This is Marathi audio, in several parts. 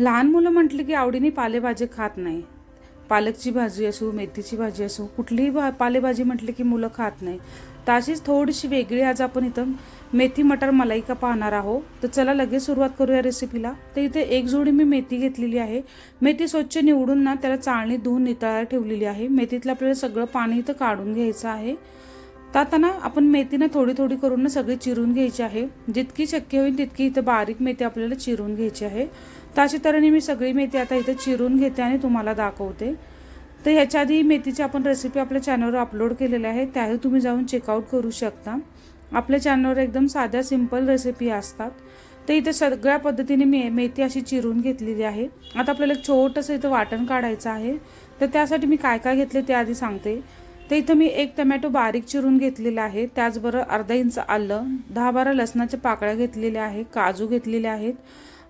लहान मुलं म्हटलं की आवडीने पालेभाजी खात नाही. पालकची भाजी असो मेथीची भाजी असो कुठलीही भा पालेभाजी म्हटली की मुलं खात नाही. तर अशीच थोडीशी वेगळी आज आपण इथं मेथी मटर मलाई का पाहणार आहोत. तर चला लगेच सुरुवात करूया रेसिपीला तर इथे एक जोडी मी मेथी घेतलेली आहे. मेथी स्वच्छ निवडून ना त्याला चाळणी धुवून नितळायला ठेवलेली आहे. मेथीतलं आपल्याला सगळं पाणी इथं काढून घ्यायचं आहे. तर आता ना आपण मेथी ना थोडी थोडी करून ना सगळी चिरून घ्यायची आहे. जितकी शक्य होईल तितकी इथं बारीक मेथी आपल्याला चिरून घ्यायची आहे. तर अशा तऱ्हेने मी सगळी मेथी आता इथं चिरून घेते आणि तुम्हाला दाखवते. तर ह्याच्या आधी मेथीची आपण रेसिपी आपल्या चॅनलवर अपलोड केलेल्या आहे. त्याही तुम्ही जाऊन चेकआउट करू शकता. आपल्या चॅनलवर एकदम साध्या सिंपल रेसिपी असतात. तर इथे सगळ्या पद्धतीने मे मेथी अशी चिरून घेतलेली आहे. आता आपल्याला एक छोटंसं इथं वाटण काढायचं आहे. तर त्यासाठी मी काय काय घेतले ते आधी सांगते. तर इथं मी एक टमॅटो बारीक चिरून घेतलेला आहे. त्याचबरोबर अर्धा इंच आलं दहा बारा लसणाच्या पाकळ्या घेतलेल्या आहे काजू घेतलेले आहेत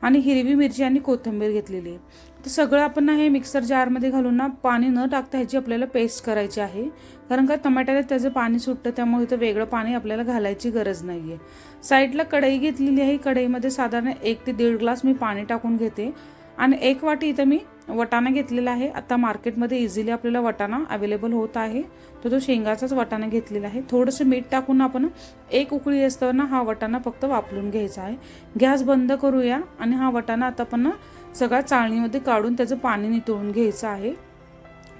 आणि हिरवी मिरची आणि कोथिंबीर घेतलेली आहे. तर सगळं आपण ना हे मिक्सर जारमध्ये घालून ना पाणी न टाकता ह्याची आपल्याला पेस्ट करायची आहे. कारण का टमाट्याला त्याचं पाणी सुटतं त्यामुळे इथं वेगळं पाणी आपल्याला घालायची गरज नाही आहे साईडला कढई घेतलेली आहे. कढईमध्ये साधारण एक ते दीड ग्लास मी पाणी टाकून घेते. आणि एक वाटी इथं मी वटाणा घेतलेला आहे. आता मार्केटमध्ये इझिली आपल्याला वटाणा अवेलेबल होत आहे. तर तो शेंगाचाच वटाणा घेतलेला आहे. थोडंसं मीठ टाकून आपण एक उकळी असताना हा वटाणा फक्त वापरून घ्यायचा आहे. गॅस बंद करूया आणि हा वटाणा आता आपण सगळ्या चाळणीमध्ये काढून त्याचं पाणी नितळून घ्यायचं आहे.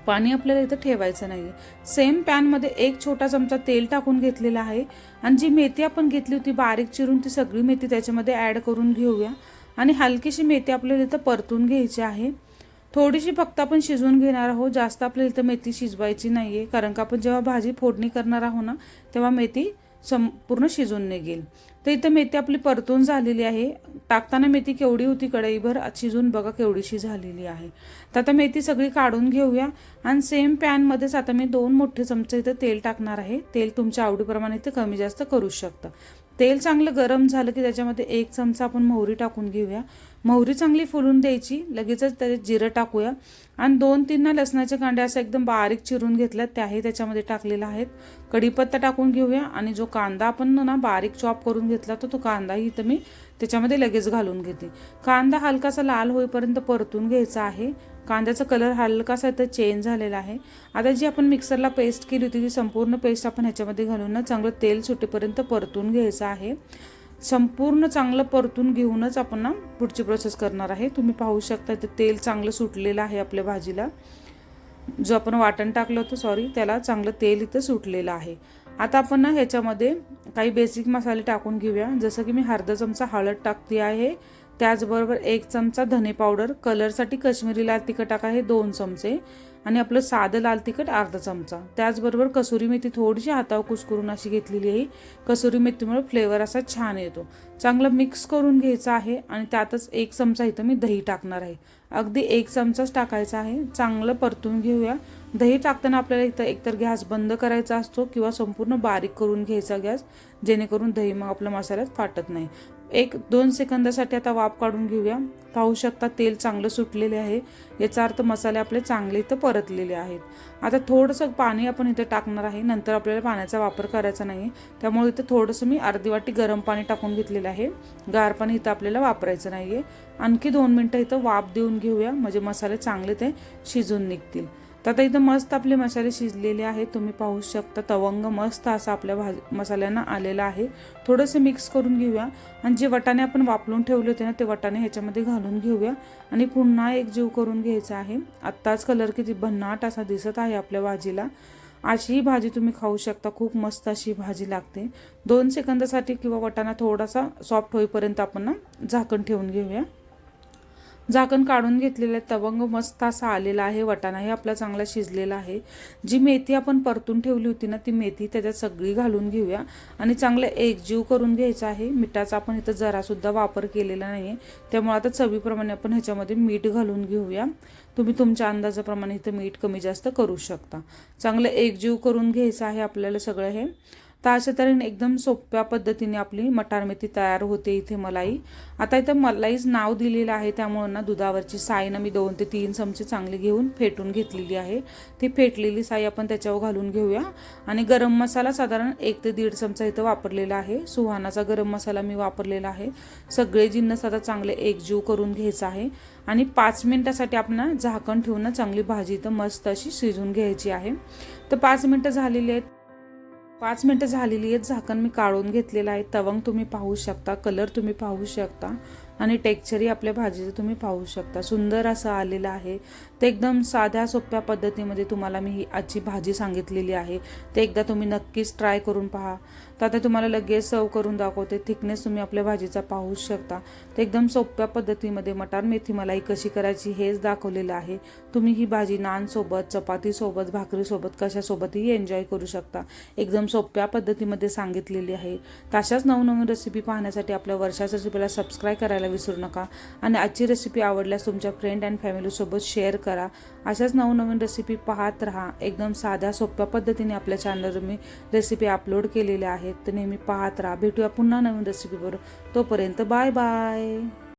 पाणी आपल्याला इथं ठेवायचं नाही सेम पॅनमध्ये एक छोटा चमचा तेल टाकून घेतलेला आहे. आणि जी मेथी आपण घेतली होती बारीक चिरून ती सगळी मेथी त्याच्यामध्ये ॲड करून घेऊया. आणि हलकीशी मेथी आपल्याला इथं परतून घ्यायची आहे. थोडीशी फक्त आपण शिजवून घेणार आहोत. जास्त आपल्याला इथं मेथी शिजवायची नाही आहे कारण का आपण जेव्हा भाजी फोडणी करणार आहोत ना तेव्हा मेथी संपूर्ण शिजून निघेल. तर इथं मेथी आपली परतून झालेली आहे. टाकताना मेथी केवढी होती कढईभर शिजून बघा केवढीशी झालेली आहे. तर आता मेथी सगळी काढून घेऊया. आणि सेम पॅनमध्येच आता मी दोन मोठे चमचे इथं तेल टाकणार आहे. तेल तुमच्या आवडीप्रमाणे इथं कमी जास्त करू शकता. तेल चांगलं गरम झालं की त्याच्यामध्ये एक चमचा आपण मोहरी टाकून घेऊया. मोहरी चांगली फुलून द्यायची. लगेचच त्याच्यात जिरं टाकूया. आणि दोन तीन ना लसणाच्या कांड्या असं एकदम बारीक चिरून घेतल्या त्याही त्याच्यामध्ये टाकलेल्या आहेत. कढीपत्ता टाकून घेऊया आणि जो कांदा आपण ना बारीक चॉप करून घेतला तर तो कांदाही इथं मी त्याच्यामध्ये लगेच घालून घेते. कांदा हलकासा लाल होईपर्यंत परतून घ्यायचा आहे. कांद्याचा कलर हलकासा इथं चेंज झालेला आहे. आता जी आपण मिक्सरला पेस्ट केली होती ती संपूर्ण पेस्ट आपण ह्याच्यामध्ये घालून ना चांगलं तेल सुटेपर्यंत परतून घ्यायचं आहे. संपूर्ण चांगलं परतून घेऊनच आपण ना पुढची प्रोसेस करणार आहे. तुम्ही पाहू शकता इथं तेल चांगलं सुटलेलं आहे आपल्या भाजीला. जो आपण वाटण टाकलं होतं सॉरी त्याला चांगलं तेल इथं सुटलेलं आहे. आता आपण ना ह्याच्यामध्ये काही बेसिक मसाले टाकून घेऊया. जसं की मी अर्धा चमचा हळद टाकते आहे. त्याचबरोबर एक चमचा धने पावडर कलरसाठी कश्मीरी लाल तिखट टाका. आहे दोन चमचे. आणि आपलं साधं लाल तिखट अर्धा चमचा. त्याचबरोबर कसुरी मेथी थोडीशी हातावर कुसकरून अशी घेतलेली आहे. कसुरी मेथीमुळे फ्लेवर असा छान येतो. चांगलं मिक्स करून घ्यायचं आहे आणि त्यातच एक चमचा इथं मी दही टाकणार आहे. अगदी एक चमचाच टाकायचा आहे. चांगलं परतून घेऊया. दही टाकताना आपल्याला इथं एकतर गॅस बंद करायचा असतो किंवा संपूर्ण बारीक करून घ्यायचा गॅस जेणेकरून दही मग आपल्या मसाल्यात फाटत नाही. एक दोन सेकंदासाठी आता वाफ काढून घेऊया. पाहू शकता तेल चांगलं सुटलेले आहे. याचा अर्थ मसाले आपले चांगले इथं परतलेले आहेत. आता थोडंसं पाणी आपण इथं टाकणार आहे. नंतर आपल्याला पाण्याचा वापर करायचा नाही. त्यामुळे इथं थोडंसं मी अर्धी वाटी गरम पाणी टाकून घेतलेलं आहे. गार पाणी इथं आपल्याला वापरायचं नाही आहे आणखी दोन मिनटं इथं वाफ देऊन घेऊया. म्हणजे मसाले चांगले ते शिजून निघतील. तर आता इथं मस्त आपले मसाले शिजलेले आहेत. तुम्ही पाहू शकता तवंग मस्त असा आपल्या भाज मसाल्यांना आलेला आहे. थोडंसं मिक्स करून घेऊया. आणि जे वटाणे आपण वापरून ठेवले होते ना ते वटाणे ह्याच्यामध्ये घालून घेऊया. आणि पुन्हा एक जीव करून घ्यायचा आहे. आत्ताच कलर किती भन्नाट असा दिसत आहे आपल्या भाजीला. अशी ही भाजी तुम्ही खाऊ शकता. खूप मस्त अशी भाजी लागते. दोन सेकंदासाठी किंवा वटाणा थोडासा सॉफ्ट होईपर्यंत आपण ना झाकण ठेवून घेऊया. झाकण काढून घेतलेलं तवंग मस्त असा आलेला आहे. वटाणाही आपला चांगला शिजलेला आहे. जी मेथी आपण परतून ठेवली होती ना ती मेथी त्याच्यात सगळी घालून घेऊया. आणि चांगलं एकजीव करून घ्यायचं आहे. मिठाचा आपण इथं जरासुद्धा वापर केलेला नाही आहे त्यामुळे आता चवीप्रमाणे आपण ह्याच्यामध्ये मीठ घालून घेऊया. तुम्ही तुमच्या अंदाजाप्रमाणे इथं मीठ कमी जास्त करू शकता. चांगलं एकजीव करून घ्यायचं आहे आपल्याला सगळं हे. तर अशा तऱ्हेने एकदम सोप्या पद्धतीने आपली मटार मेथी तयार होते इथे मलाई. आता इथं मलाईच नाव दिलेलं आहे त्यामुळं ना दुधावरची साईन ना मी दोन ते तीन चमचे चांगली घेऊन फेटून घेतलेली आहे. ती फेटलेली साई आपण त्याच्यावर घालून घेऊया. आणि गरम मसाला साधारण एक ते दीड चमचा इथं वापरलेला आहे. सुहानाचा गरम मसाला मी वापरलेला आहे. सगळे जिन्नस आता चांगले एकजीव करून घ्यायचा आहे. आणि पाच मिनटासाठी आपण झाकण ठेवून चांगली भाजी इथं मस्त अशी शिजून घ्यायची आहे. तर पाच मिनटं झालेली आहेत. पाच मिनटं झालेली आहेत झाकण मी काढून घेतलेलं आहे. तवंग तुम्ही पाहू शकता कलर तुम्ही पाहू शकता. आणि टेक्चरही आपल्या भाजीचं तुम्ही पाहू शकता. सुंदर असं आलेलं आहे. ते एकदम साध्या सोप्या पद्धतीमध्ये तुम्हाला मी ही आजची भाजी सांगितलेली आहे. ते एकदा तुम्ही नक्कीच ट्राय करून पहा. तर आता तुम्हाला लगेच सर्व करून दाखवते. थिकनेस तुम्ही आपल्या भाजीचा पाहू शकता. ते एकदम सोप्या पद्धतीमध्ये मटार मेथी मलाई कशी करायची हेच दाखवलेलं आहे. तुम्ही ही भाजी नानसोबत चपातीसोबत भाकरीसोबत कशासोबतही एन्जॉय करू शकता. एकदम सोप्या पद्धतीमध्ये सांगितलेली आहे. तशाच नवनवीन रेसिपी पाहण्यासाठी आपल्या वर्षाच्या रेसिपीला सबस्क्राईब करायला विसरू नका. आणि आजची रेसिपी आवडल्यास तुमच्या फ्रेंड अँड फॅमिलीसोबत शेअर करा. अशाच नवनवीन रेसिपी पाहत राहा. एकदम साध्या सोप्या पद्धतीने आपल्या चॅनलवर मी रेसिपी अपलोड केलेल्या आहेत. तर नेहमी पाहत राहा. भेटूया पुन्हा नवीन रेसिपीवर तोपर्यंत बाय बाय